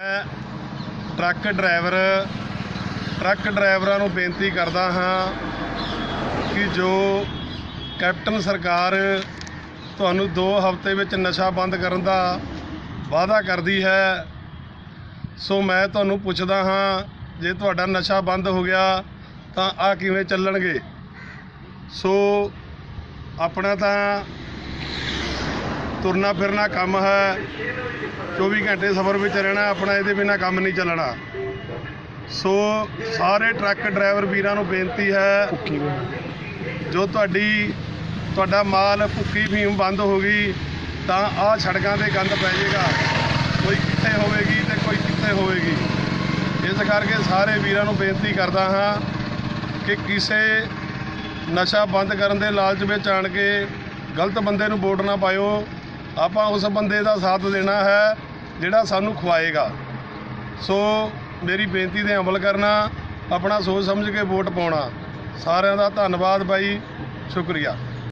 ਮੈਂ truck driver, truck ਡਰਾਈਵਰਾਂ ਨੂੰ ਬੇਨਤੀ ਕਰਦਾ ਹਾਂ ਕਿ ਜੋ ਕੈਪਟਨ ਸਰਕਾਰ ਤੁਹਾਨੂੰ 2 ਹਫ਼ਤੇ ਵਿੱਚ ਨਸ਼ਾ ਬੰਦ ਕਰਨ ਦਾ ਵਾਅਦਾ ਕਰਦੀ ਹੈ, ਸੋ ਮੈਂ ਤੁਹਾਨੂੰ ਪੁੱਛਦਾ ਹਾਂ, ਜੇ ਤੁਹਾਡਾ ਨਸ਼ਾ ਬੰਦ ਹੋ ਗਿਆ ਤਾਂ ਆ ਕਿਵੇਂ ਚੱਲਣਗੇ? ਸੋ ਆਪਣਾ ਤਾਂ ਤੁਰਨਾ ਫਿਰਨਾ ਕੰਮ ਹੈ। 24 ਘੰਟੇ ਸਫ਼ਰ ਵਿੱਚ ਰਹਿਣਾ ਆਪਣਾ ਇਹਦੇ ਬਿਨਾ ਕੰਮ ਨਹੀਂ ਚੱਲਣਾ। ਸੋ ਸਾਰੇ ਟਰੱਕ ਡਰਾਈਵਰ ਵੀਰਾਂ ਨੂੰ ਬੇਨਤੀ ਹੈ ਜੋ ਤੁਹਾਡੀ ਤੁਹਾਡਾ ਮਾਲ ਭੁੱਕੀ ਫੀਮ ਬੰਦ ਹੋ ਗਈ ਤਾਂ ਆਹ ਸੜਕਾਂ ਤੇ ਗੰਦ ਪੈ ਜਾਏਗਾ। ਕੋਈ ਕਿੱਥੇ ਹੋਵੇਗੀ ਤੇ ਕੋਈ ਕਿੱਥੇ ਹੋਵੇਗੀ। ਇਸ ਕਰਕੇ ਸਾਰੇ ਵੀਰਾਂ ਨੂੰ ਬੇਨਤੀ ਕਰਦਾ ਹਾਂ ਕਿ ਕਿਸੇ ਨਸ਼ਾ ਬੰਦ ਕਰਨ ਦੇ ਲਾਲਚ ਵਿੱਚ ਆਣ ਕੇ ਗਲਤ ਬੰਦੇ ਨੂੰ ਵੋਟ ਨਾ ਪਾਇਓ। ਆਪਾਂ ਉਸ ਬੰਦੇ ਦਾ ਸਾਥ ਦੇਣਾ ਹੈ ਜਿਹੜਾ ਸਾਨੂੰ ਖਵਾਏਗਾ। ਸੋ ਮੇਰੀ ਬੇਨਤੀ ਤੇ ਅਮਲ ਕਰਨਾ, ਆਪਣਾ ਸੋਚ ਸਮਝ ਕੇ ਵੋਟ ਪਾਉਣਾ। ਸਾਰਿਆਂ ਦਾ ਧੰਨਵਾਦ ਬਾਈ, ਸ਼ੁਕਰੀਆ।